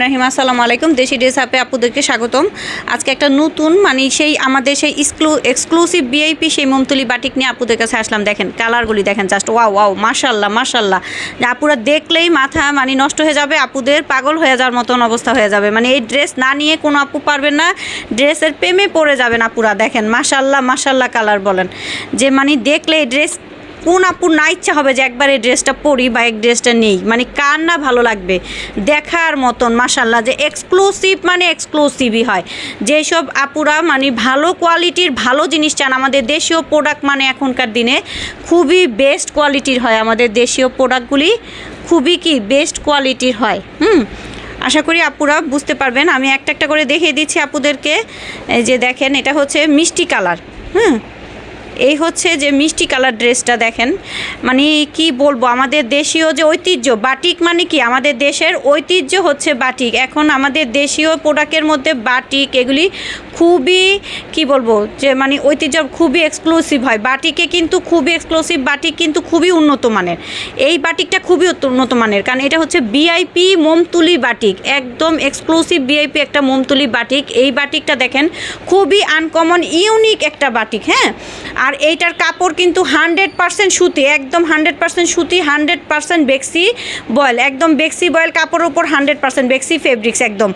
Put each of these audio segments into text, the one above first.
রাহিম আসসালামু আলাইকুম। দেশি ড্রেস আপে আপুদেরকে স্বাগতম। আজকে একটা নতুন মানে সেই আমাদের সেই এক্সক্লু এক্সক্লুসিভ বিআইপি সেই মমতুলি বাটিক নিয়ে আপুদের কাছে আসলাম। দেখেন কালারগুলি দেখেন জাস্ট ওয়াও ওয়াও মাশাল্লাহ মাশাল্লাহ আপুরা দেখলেই মাথা মানে নষ্ট হয়ে যাবে, আপুদের পাগল হয়ে যাওয়ার মতন অবস্থা হয়ে যাবে। মানে এই ড্রেস না নিয়ে কোনো আপু পারবেন না ড্রেসের প্রেমে পড়ে যাবেন আপুরা। দেখেন মাশাল্লাহ মাশাল্লাহ কালার বলেন। যে মানে দেখলে এই ড্রেস কোন আপুর না ইচ্ছা হবে যে একবার এই ড্রেসটা পরি বা এই ড্রেসটা নেই। মানে কার না ভালো লাগবে? দেখার মতন মাসাল্লাহ যে এক্সক্লুসিভ মানে এক্সক্লুসিভই হয়। যেসব আপুরা মানে ভালো কোয়ালিটির ভালো জিনিস চান, আমাদের দেশীয় প্রোডাক্ট মানে এখনকার দিনে খুবই বেস্ট কোয়ালিটির হয় আমাদের দেশীয় প্রোডাক্টগুলি খুবই কি বেস্ট কোয়ালিটির হয়, হুম? আশা করি আপুরা বুঝতে পারবেন। আমি একটা একটা করে দেখিয়ে দিচ্ছি আপুদেরকে। যে দেখেন, এটা হচ্ছে মিষ্টি কালার, হুম? এই হচ্ছে যে মিষ্টি কালার ড্রেসটা দেখেন। মানে কি বলব, আমাদের দেশীয় যে ঐতিহ্য, বাটিক মানে কি? আমাদের দেশের ঐতিহ্য হচ্ছে বাটিক। এখন আমাদের দেশীয় প্রোডাক্টের মধ্যে বাটিক, এগুলি খুবই কি বলব, যে মানে ঐতিহ্য খুবই এক্সক্লুসিভ হয়। বাটিকে কিন্তু খুবই এক্সক্লুসিভ বাটিক কিন্তু খুবই উন্নত মানের। এই বাটিকটা খুবই উন্নত মানের, কারণ এটা হচ্ছে বিআইপি মোমতুলি বাটিক। একদম এক্সক্লুসিভ বিআইপি একটা মোমতুলি বাটিক। এই বাটিকটা দেখেন, খুবই আনকমন ইউনিক একটা বাটিক হ্যাঁ? আর এইটার কাপড় কিন্তু হান্ড্রেড পার্সেন্ট সুতি, একদম হান্ড্রেড পার্সেন্ট সুতি, হান্ড্রেড পার্সেন্ট বেক্সি বয়েল, একদম বেক্সি বয়েল কাপড়ের উপর হান্ড্রেড পার্সেন্ট বেক্সি ফেব্রিক্স একদম।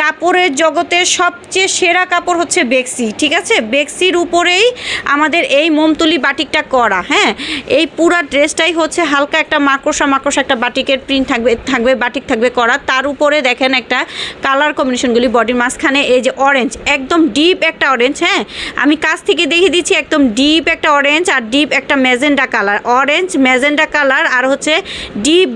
কাপড়ের জগতের সবচেয়ে সেরা কাপড় হচ্ছে বেক্সি, ঠিক আছে? বেক্সির উপরেই আমাদের এই মোমতুলি বাটিকটা করা হ্যাঁ? এই পুরা ড্রেসটাই হচ্ছে হালকা একটা মাকড়সা মাকড়সা একটা বাটিকের প্রিন্ট থাকবে থাকবে, বাটিক থাকবে করা। তার উপরে দেখেন একটা কালার কম্বিনেশনগুলি বডির মাঝখানে এই যে অরেঞ্জ একদম ডিপ একটা অরেঞ্জ হ্যাঁ? আমি কাছ থেকে দেখিয়ে দিচ্ছি, একদম ডিপ একটা অরেঞ্জ আর ডিপ একটা magenta colour. Orange magenta colour আর হচ্ছে ডিপ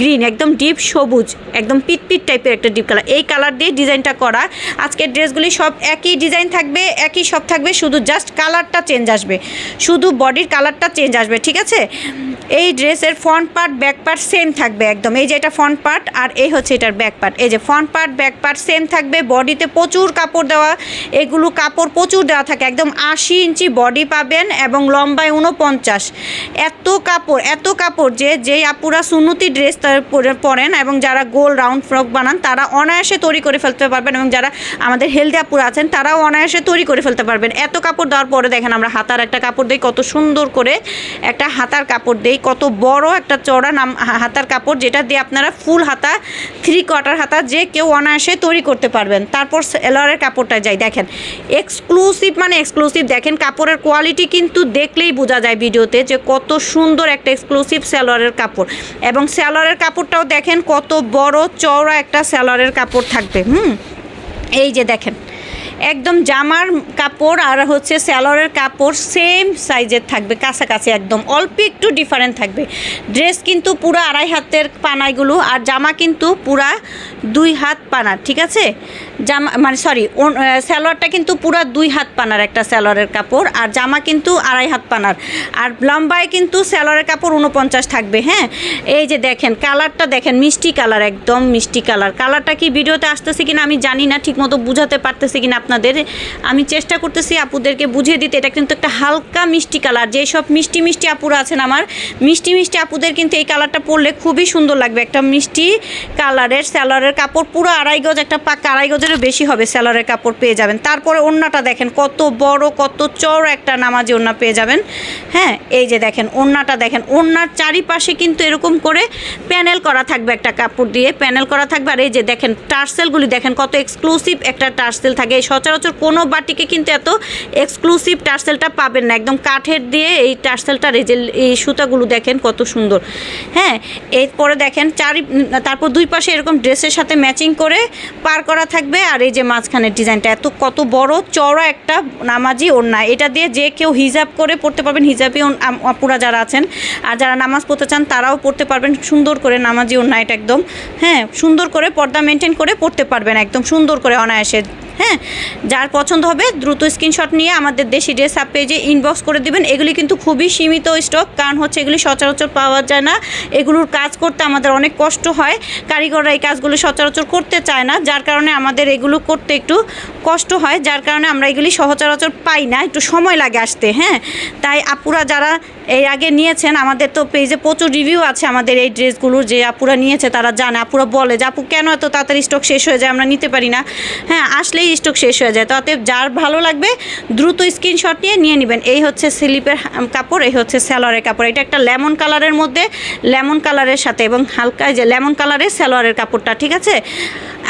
গ্রিন একদম ডিপ সবুজ, একদম পিটপিট টাইপের একটা ডিপ কালার। এই কালার দিয়ে ডিজাইনটা করা। আজকের ড্রেসগুলি সব একই ডিজাইন থাকবে, একই সব থাকবে, শুধু জাস্ট কালারটা চেঞ্জ আসবে। শুধু বডির কালারটা চেঞ্জ আসবে, ঠিক আছে? এই ড্রেসের front part back part same থাকবে একদম। এই যে এটা ফ্রন্ট পার্ট আর এই হচ্ছে এটার ব্যাক পার্ট এই যে front part back part same থাকবে। বডিতে প্রচুর কাপড় দেওয়া, এগুলো কাপড় প্রচুর দেওয়া থাকে। একদম আশি ইঞ্চি বডি পাবেন এবং লম্বায় উনপঞ্চাশ এত কাপড় এত কাপড় যে, যেই আপুরা সুন্নতি ড্রেস পরেন এবং যারা গোল রাউন্ড ফ্রক বানান, তারা অনায়াসে তৈরি করে ফেলতে পারবেন এবং যারা আমাদের হেলদি আপুরা আছেন, তারাও অনায়াসে তৈরি করে ফেলতে পারবেন। এত কাপড় দেওয়ার পরে দেখেন আমরা হাতার একটা কাপড় দিই, কত সুন্দর করে একটা হাতার কাপড় দিই। কত বড় একটা চড়া নাম হাতার কাপড় যেটা দিয়ে আপনারা ফুল হাতা থ্রি কোয়ার্টার হাতা যে কেউ অনায়াসে তৈরি করতে পারবেন। তারপর সেলরের কাপড়টা যাই, দেখেন। এক্সক্লুসিভ মানে এক্সক্লুসিভ দেখেন কাপড়ের কোয়ালিটি কিন্তু দেখলেই বোঝা যায় ভিডিওতে যে কত সুন্দর একটা এক্সক্লুসিভ স্যালোয়ারের কাপড়। এবং স্যালোয়ারের কাপড়টাও দেখেন কত বড় চওড়া একটা স্যালোয়ারের কাপড় থাকবে। হুম? এই যে দেখেন। একদম জামার কাপড় আর হচ্ছে স্যালোয়ারের কাপড় সেম সাইজের থাকবে, কাছাকাছি একদম। অল্প একটু ডিফারেন্ট থাকবে। ড্রেস কিন্তু পুরো আড়াই হাতের পানাইগুলো আর জামা কিন্তু পুরা দুই হাত পানার ঠিক আছে? জামা মানে সরি স্যালোয়ারটা কিন্তু পুরা দুই হাত পানার একটা স্যালোয়ারের কাপড় আর জামা কিন্তু আড়াই হাত পানার। আর লম্বায় কিন্তু স্যালোয়ারের কাপড় উনপঞ্চাশ থাকবে হ্যাঁ? এই যে দেখেন, কালারটা দেখেন, মিষ্টি কালার, একদম মিষ্টি কালার। কালারটা কি ভিডিওতে আসতেছে কিনা আমি জানি না, ঠিকমতো বুঝাতে পারতেছি কিনা আপনাদের। আমি চেষ্টা করতেছি আপুদেরকে বুঝিয়ে দিতে। এটা কিন্তু একটা হালকা মিষ্টি কালার। যেসব মিষ্টি মিষ্টি আপুরা আছেন আমার, মিষ্টি মিষ্টি আপুদের কিন্তু এই কালারটা পরলে খুবই সুন্দর লাগবে। একটা মিষ্টি কালারের স্যালোয়ারের কাপড়, পুরো আড়াই গজ, একটা পাক্কা আড়াই গজেরও বেশি হবে স্যালোয়ারের কাপড় পেয়ে যাবেন। তারপরে ওড়নাটা দেখেন, কত বড়, কত চড় একটা নামাজি ওড়না পেয়ে যাবেন। হ্যাঁ এই যে দেখেন, ওড়নাটা দেখেন। ওড়নার চারিপাশে কিন্তু এরকম করে প্যানেল করা থাকবে একটা কাপড় দিয়ে। প্যানেল করা থাকবে আর এই যে দেখেন, টার্সেলগুলি দেখেন, কত এক্সক্লুসিভ একটা টার্সেল থাকে। সচরাচর কোনো বাটিকে কিন্তু এত এক্সক্লুসিভ টার্সেলটা পাবেন না। একদম কাঠের দিয়ে এই টার্সেলটার এই যে এই সুতাগুলো দেখেন কত সুন্দর। হ্যাঁ এরপরে দেখেন চারি তারপর দুই পাশে এরকম ড্রেসের সাথে ম্যাচিং করে পার করা থাকবে আর এই যে মাঝখানের ডিজাইনটা এত কত বড়, চওড়া একটা নামাজি ওড়না। এটা দিয়ে যে কেউ হিজাব করে পড়তে পারবেন, হিজাবি আপুরা যারা আছেন আর যারা নামাজ পড়তে চান তারাও পড়তে পারবেন। সুন্দর করে নামাজি ওড়না এটা একদম হ্যাঁ সুন্দর করে পর্দা মেনটেন করে পড়তে পারবেন একদম সুন্দর করে অনায়াসে। হ্যাঁ যার পছন্দ হবে দ্রুত স্ক্রিনশট নিয়ে আমাদের দেশি ড্রেস আপ পেজে ইনবক্স করে দিবেন। এগুলি কিন্তু খুবই সীমিত স্টক কারণ হচ্ছে এগুলি সচরাচর পাওয়া যায় না। এগুলোর কাজ করতে আমাদের অনেক কষ্ট হয়। কারিগররা এই কাজগুলো সচরাচর করতে চায় না, যার কারণে আমাদের এগুলো করতে একটু কষ্ট হয়। যার কারণে আমরা এগুলি সচরাচর পাই না, একটু সময় লাগে আসতে হ্যাঁ। তাই আপুরা যারা এই আগে নিয়েছেন, আমাদের তো পেজে প্রচুর রিভিউ আছে আমাদের এই ড্রেসগুলোর যে আপুরা নিয়েছে, তারা জানে, আপুরা বলে যে, আপু, কেন এত তাড়াতাড়ি স্টক শেষ হয়ে যায়? আমরা নিতে পারি না। হ্যাঁ আসলেই স্টক শেষ হয়ে যায়। তাতে যার ভালো লাগবে, দ্রুত স্ক্রিনশট নিয়ে নিয়ে নেবেন। এই হচ্ছে স্লিপের কাপড়, এই হচ্ছে স্যালোয়ারের কাপড়। এটা একটা লেমন কালারের মধ্যে লেমন কালারের সাথে এবং হালকা যে লেমন কালারের স্যালোয়ারের কাপড়টা, ঠিক আছে?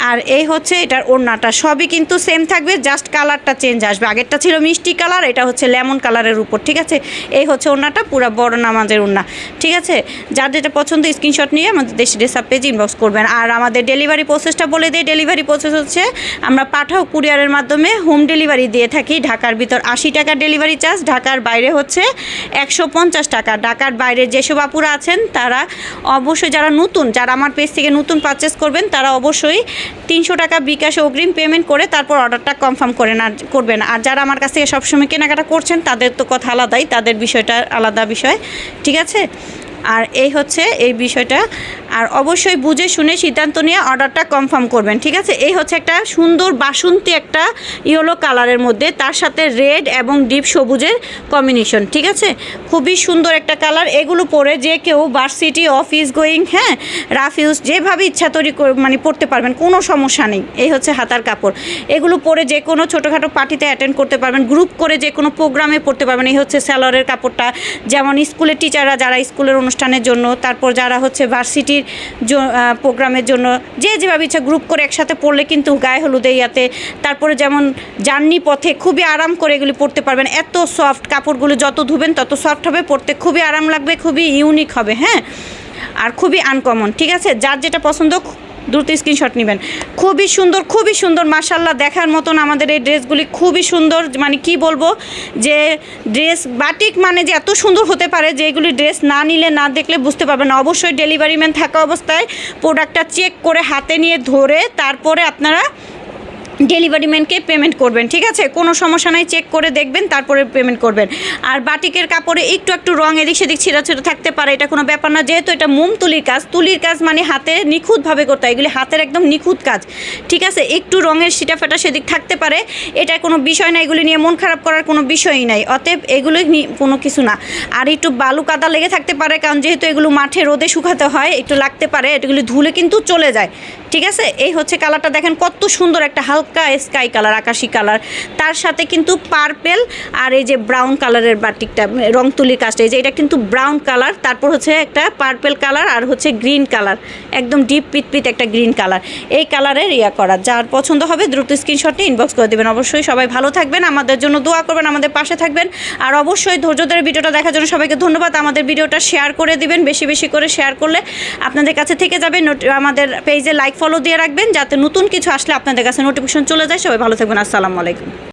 আর এই হচ্ছে এটার ওড়নাটা। সবই কিন্তু সেম থাকবে জাস্ট কালারটা চেঞ্জ আসবে। আগেরটা ছিল মিষ্টি কালার এটা হচ্ছে লেমন কালারের উপর, ঠিক আছে? এই হচ্ছে ওড়নাটা, পুরো বড় নামাজের ওড়না, ঠিক আছে? যার যেটা পছন্দ স্ক্রিনশট নিয়ে আমাদের দেশি ডেসাপ পেজ ইনবক্স করবেন। আর আমাদের ডেলিভারি প্রসেসটা বলে দিই ডেলিভারি প্রসেস হচ্ছে, আমরা পাঠাও কুরিয়ারের মাধ্যমে হোম ডেলিভারি দিয়ে থাকি, ঢাকার ভিতর আশি টাকা ডেলিভারি চার্জ ঢাকার বাইরে হচ্ছে একশো পঞ্চাশ টাকা। ঢাকার বাইরে যেসব আপুরা আছেন, তারা অবশ্যই যারা নতুন, যারা আমার পেজ থেকে নতুন পারচেস করবেন, তারা অবশ্যই তিনশো টাকা বিকাশে অগ্রিম পেমেন্ট করে তারপর অর্ডারটা কনফার্ম করে না, করবেন। আর যারা আমার কাছ থেকে সবসময় কেনাকাটা করছেন, তাদের তো কথা আলাদাই, তাদের বিষয়টা আলাদা বিষয়, ঠিক আছে? আর এই হচ্ছে এই বিষয়টা। আর অবশ্যই বুঝে শুনে সিদ্ধান্ত নিয়ে অর্ডারটা কনফার্ম করবেন, ঠিক আছে? এই হচ্ছে একটা সুন্দর বাসন্তী একটা ইয়েলো কালারের মধ্যে, তার সাথে রেড এবং ডিপ সবুজের কম্বিনেশন ঠিক আছে? খুবই সুন্দর একটা কালার এগুলো পরে যে কেউ ভার্সিটি অফিস গোয়িং হ্যাঁ রাফ ইউজ যেভাবে ইচ্ছা তৈরি মানে পড়তে পারবেন, কোনো সমস্যা নেই। এই হচ্ছে হাতার কাপড়। এগুলো পরে যে কোনো ছোটোখাটো পার্টিতে অ্যাটেন্ড করতে পারবেন গ্রুপ করে যে কোনো প্রোগ্রামে পড়তে পারবেন। এই হচ্ছে স্যালোয়ারের কাপড়টা, যেমন স্কুলের টিচাররা যারা স্কুলের অনুষ্ঠানের জন্য, তারপর যারা হচ্ছে ভার্সিটির প্রোগ্রামের জন্য যে যেভাবে ইচ্ছা গ্রুপ করে একসাথে পড়লে কিন্তু গায়ে হলুদে ইয়াতে, তারপরে যেমন জার্নি পথে খুবই আরাম করে এগুলি পড়তে পারবেন। এত সফট কাপড়গুলো যত ধুবেন তত সফট হবে, পড়তে খুবই আরাম লাগবে, খুবই ইউনিক হবে হ্যাঁ? আর খুবই আনকমন ঠিক আছে? যার যেটা পছন্দ দ্রুত স্ক্রিনশট নেবেন। খুবই সুন্দর খুবই সুন্দর মাসাল্লাহ দেখার মতন আমাদের এই ড্রেসগুলি খুবই সুন্দর মানে কি বলব, যে ড্রেস বাটিক মানে যে এত সুন্দর হতে পারে যে এগুলি ড্রেস না নিলে, না দেখলে বুঝতে পারবেন না। অবশ্যই ডেলিভারি ম্যান থাকা অবস্থায় প্রোডাক্টটা চেক করে হাতে নিয়ে ধরে তারপরে আপনারা ডেলিভারি ম্যানকে পেমেন্ট করবেন, ঠিক আছে? কোনো সমস্যা নাই, চেক করে দেখবেন, তারপরে পেমেন্ট করবেন। আর বাটিকের কাপড়ে একটু একটু রং এদিক সেদিক ছিঁড়া ছিঁড়া থাকতে পারে, এটা কোনো ব্যাপার না। যেহেতু এটা মোম তুলির কাজ তুলির কাজ মানে হাতে নিখুঁতভাবে করতে হয়, এগুলি হাতের একদম নিখুঁত কাজ, ঠিক আছে? একটু রঙের সিটা ফাটা সেদিক থাকতে পারে, এটা কোনো বিষয় না, এগুলি নিয়ে মন খারাপ করার কোনো বিষয়ই নাই। অতএব এগুলোই কোনো কিছু না। আর একটু বালু কাদা লেগে থাকতে পারে, কারণ যেহেতু এগুলো মাঠে রোদে শুকাতে হয়, একটু লাগতে পারে এগুলি ধুলে কিন্তু চলে যায়। ঠিক আছে? এই হচ্ছে কালারটা দেখেন কত সুন্দর একটা হালকা স্কাই কালার আকাশি কালার তার সাথে কিন্তু পার্পেল আর এই যে ব্রাউন কালারের বাটিকটা রং তুলির কাজটা। এই যে এটা কিন্তু ব্রাউন কালার তারপর হচ্ছে একটা পার্পেল কালার আর হচ্ছে গ্রিন কালার একদম ডিপ পিট একটা গ্রিন কালার এই কালারের ইয়া করা। যার পছন্দ হবে দ্রুত স্ক্রিনশটে ইনবক্স করে দেবেন। অবশ্যই সবাই ভালো থাকবেন, আমাদের জন্য দোয়া করবেন, আমাদের পাশে থাকবেন। আর অবশ্যই ধৈর্য ধরে ভিডিওটা দেখার জন্য সবাইকে ধন্যবাদ। আমাদের ভিডিওটা শেয়ার করে দিবেন, বেশি বেশি করে শেয়ার করলে আপনাদের কাছে থেকে যাবে। আমাদের পেজে লাইক ফলো দিয়ে রাখবেন যাতে নতুন কিছু আসলে আপনাদের কাছে নোটিফিকেশন চলে যায়। সবাই ভালো থাকবেন, আসসালামু আলাইকুম।